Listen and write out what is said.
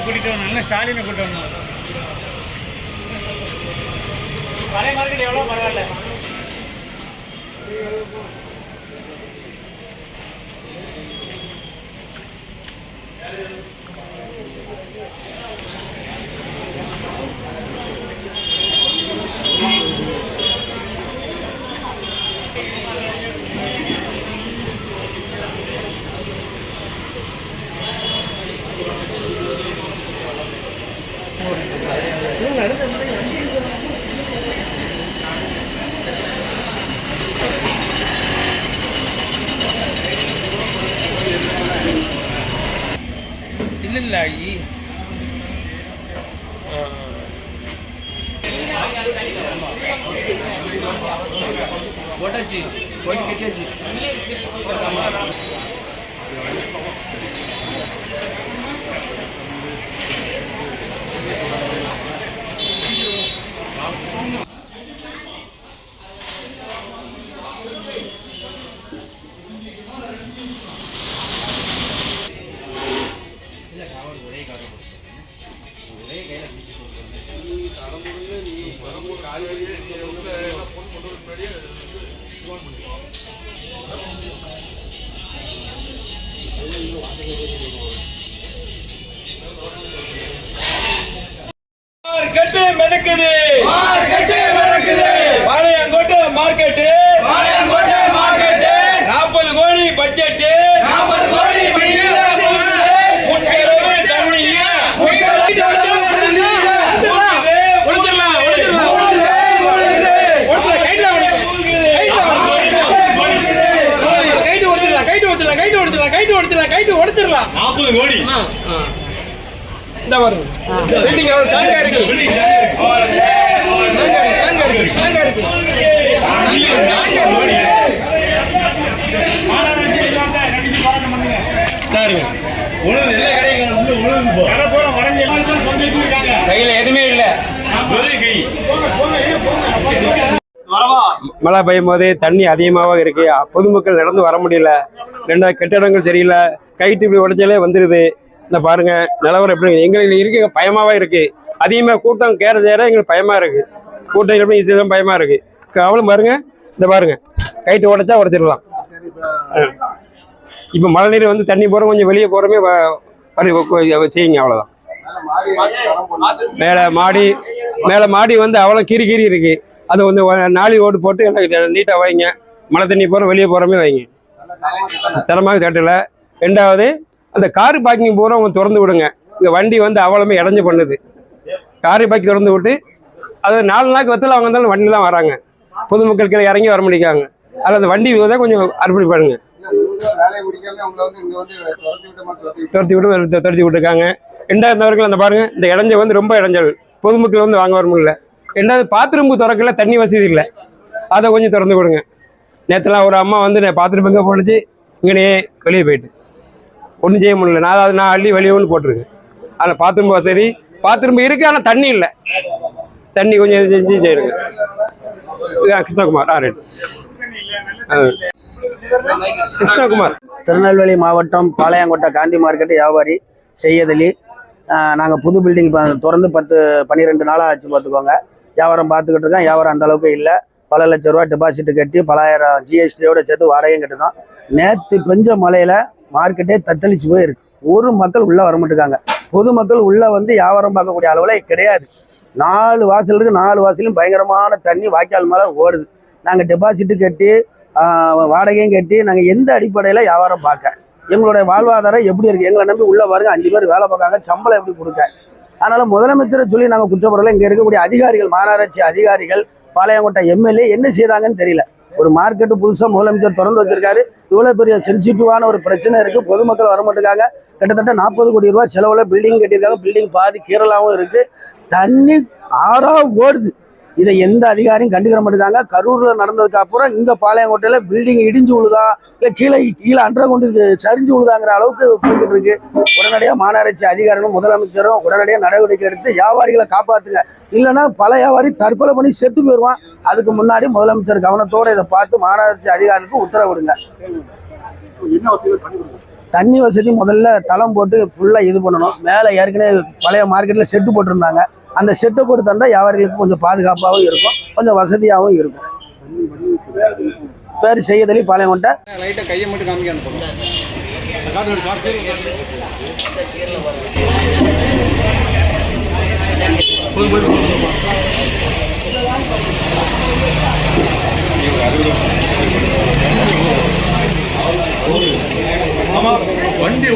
நேரா கூட்டிட்டு வரணும் இல்லை ஸ்டாலினை கூட்டிட்டு வரணும் பழைய மார்க்கெட் எவ்வளோ பரவாயில்ல. இல்லை இல்லை ஐ போட்டாச்சு போட்டு கட்டியாச்சு மார்க்கெட்டு மிதக்குது. மார்க்கெட்டு நடக்குது பாளையங்கோட்டை மார்க்கெட்டு. பாளையங்கோட்டை மார்க்கெட்டு. நாற்பது கோடி பட்ஜெட் நாற்பது கோடி மணியில போகுது. முன்களவு தருணியில உயிரோடு முடிச்சிடலாம் முடிச்சிடலாம் ஓடுது, ஓடுது. கைட்டு ஒடுத்துடலாம் கைட்டு ஒடுத்துடலாம் கைட்டு ஒடுத்துடலாம் கைட்டு ஒடுத்துடலாம் கைட்டு ஒடுத்துடலாம் நாற்பது கோடி. இந்த பாருங்க. பில்டிங் எவ்வளவு? தாங்க இருக்கு. தாங்க இருக்கு. தாங்க இருக்கு. மாநகராட்சி இல்லாம கண்டிச்சு பாராட்டம் பண்ணுங்க உழுது. எல்லா கடையும் உள்ள உழுது போ. கடை பூரா உடஞ்சி எல்லாரும் கொண்டு வச்சிருக்காங்க கையில எதுவுமே இல்ல. மழை பெய்யும் போது தண்ணி அதிகமாக இருக்கு. பொதுமக்கள் நடந்து வர முடியல. ரெண்டாவது கட்டிடங்கள் சரியில்லை. கைட்டு இப்படி உடைச்சாலே வந்துடுது இந்த பாருங்க நிலவரம் எப்படி எங்களுக்கு இருக்க பயமாவே இருக்கு. அதிகமாக கூட்டம் கேர சேர எங்களுக்கு பயமா இருக்கு. கூட்டம் எப்படி இதுதான் பயமா இருக்கு. கவலை பாருங்க இந்த பாருங்க. கைட்டு உடைச்சா உடைச்சிடலாம். இப்போ மழை நீர் வந்து தண்ணி போகிற கொஞ்சம் வெளியே போகிறோமே செய்யுங்க அவ்வளோதான் மேலே மாடி மேலே மாடி வந்து அவ்வளோ கீறி கீறி இருக்கு. அது வந்து நாளி ஓடு போட்டு எனக்கு நீட்டாக வைங்க. மழை தண்ணி போகிற வெளியே போகிறோமே வைங்க. தரமாக தட்டல. ரெண்டாவது அந்த காரு பார்க்கிங் பூரா அவங்க திறந்து விடுங்க. இங்கே வண்டி வந்து அவ்வளவுமே இடைஞ்சு பண்ணுது. காரு பார்க்கிங் திறந்து விட்டு அது நாலு நாளுக்கு வத்தில் அவங்க இருந்தாலும் வண்டிலாம் தான் வராங்க. பொதுமக்கள் கீழே இறங்கி வர முடியாங்க அதில் அந்த வண்டி தான் கொஞ்சம் அர்ப்பணி பண்ணுங்க. துரத்தி விட்டு துரத்தி விட்டுருக்காங்க. ரெண்டாவது நபர்கள் அந்த பாருங்க இந்த இடைஞ்சல் வந்து ரொம்ப இடைஞ்சல். பொதுமக்கள் வந்து வாங்க வர முடியல. ரெண்டாவது பாத்ரூம் திறக்கல தண்ணி வசதி இல்லை. அதை கொஞ்சம் திறந்து கொடுங்க நேற்றுலாம் ஒரு அம்மா வந்து நான் பாத்ரூம் எங்கே போட்டுச்சு இங்கனே வெளியே போயிட்டு. ஒன்றும் செய்ய முடியல. நான் அது நான் அள்ளி வெளியே ஒன்று போட்டிருக்கேன். அதில் பாத்ரூம் வசதி பாத்ரூம் இருக்கு ஆனால் தண்ணி இல்லை. தண்ணி கொஞ்சம் செஞ்சு செய்யுங்க கிருஷ்ணகுமார். ஆ ரைட் ஆ. கிருஷ்ணகுமார். திருநெல்வேலி மாவட்டம் பாளையங்கோட்டை காந்தி மார்க்கெட் வியாபாரி செய்யதலி நாங்கள் புது பில்டிங் இப்போ திறந்து பத்து பன்னிரெண்டு நாளாக ஆச்சு பார்த்துக்கோங்க வியாபாரம் பார்த்துக்கிட்டு இருக்கோம். வியாபாரம் அந்த அளவுக்கு இல்லை. பல லட்ச ரூபா டெபாசிட் கட்டி பலாயிரம் ஜிஎஸ்டியோட சேர்த்து வாடகையும் கட்டணும் நேற்று பெஞ்ச மழையில மார்க்கெட்டே தத்தளிச்சு போயிருக்கு. ஒரு மக்கள் உள்ளே வர பொதுமக்கள் உள்ளே வந்து வியாபாரம் பார்க்கக்கூடிய அளவில் கிடையாது. நாலு வாசல் இருக்கு. நாலு வாசலும் பயங்கரமான தண்ணி வாய்க்கால் மேலே ஓடுது. நாங்கள் டெபாசிட்டு கட்டி வாடகையும் கட்டி நாங்கள் எந்த அடிப்படையில் வியாபாரம் பார்க்க? எங்களுடைய வாழ்வாதாரம் எப்படி இருக்கு? எங்களை நம்பி உள்ள பாருங்க. அஞ்சு பேர் வேலை பார்க்காங்க. சம்பளம் எப்படி கொடுக்க? அதனால முதலமைச்சரை சொல்லி நாங்கள் குற்றப்படலை இங்கே இருக்கக்கூடிய அதிகாரிகள் மாநகராட்சி அதிகாரிகள் பாளையங்கோட்டை எம்எல்ஏ என்ன செய்தாங்கன்னு தெரியல. ஒரு மார்க்கெட்டு புதுசாக முதலமைச்சர் திறந்து வச்சிருக்காரு. இவ்வளோ பெரிய சென்சிட்டிவான ஒரு பிரச்சனை இருக்கு. பொதுமக்கள் வர மாட்டேங்காங்க கிட்டத்தட்ட நாற்பது கோடி ரூபா செலவுல பில்டிங் கட்டியிருக்காங்க. பில்டிங் பாதி கீரலாகவும் இருக்கு. தண்ணி ஆறாக ஓடுது. இதை எந்த அதிகாரியும் கண்டுக்கிற மாட்டேங்காங்க கரூர்ல நடந்ததுக்கு அப்புறம் இங்க பாளையங்கோட்டையில பில்டிங் இடிஞ்சு விழுதா இல்ல கீழே கீழே அண்டர் கொண்டு சரிஞ்சு விழுதாங்கிற அளவுக்கு போய்கிட்டு இருக்கு. உடனடியாக மாநகராட்சி அதிகாரிகளும் முதலமைச்சரும் உடனடியாக நடவடிக்கை எடுத்து வியாபாரிகளை காப்பாத்துங்க. இல்லைன்னா பல வியாபாரி தற்கொலை பண்ணி செத்து போயிடுவான் அதுக்கு முன்னாடி முதலமைச்சர் கவனத்தோட இதை பார்த்து மாநகராட்சி அதிகாரிகளுக்கு உத்தரவிடுங்க. தண்ணி வசதி முதல்ல தளம் போட்டு ஃபுல்லாக இது பண்ணணும். மேலே ஏற்கனவே பழைய மார்க்கெட்டில் செட்டு போட்டிருந்தாங்க. அந்த செட்டு போட்டு தந்தால் வியாபாரிகளுக்கு கொஞ்சம் பாதுகாப்பாகவும் இருக்கும். கொஞ்சம் வசதியாகவும் இருக்கும். பேர் செய்யதலி பாளையங்கோட்டை லைட்டா கையை மட்டும் காமிக்க அந்த ஆமா வண்டி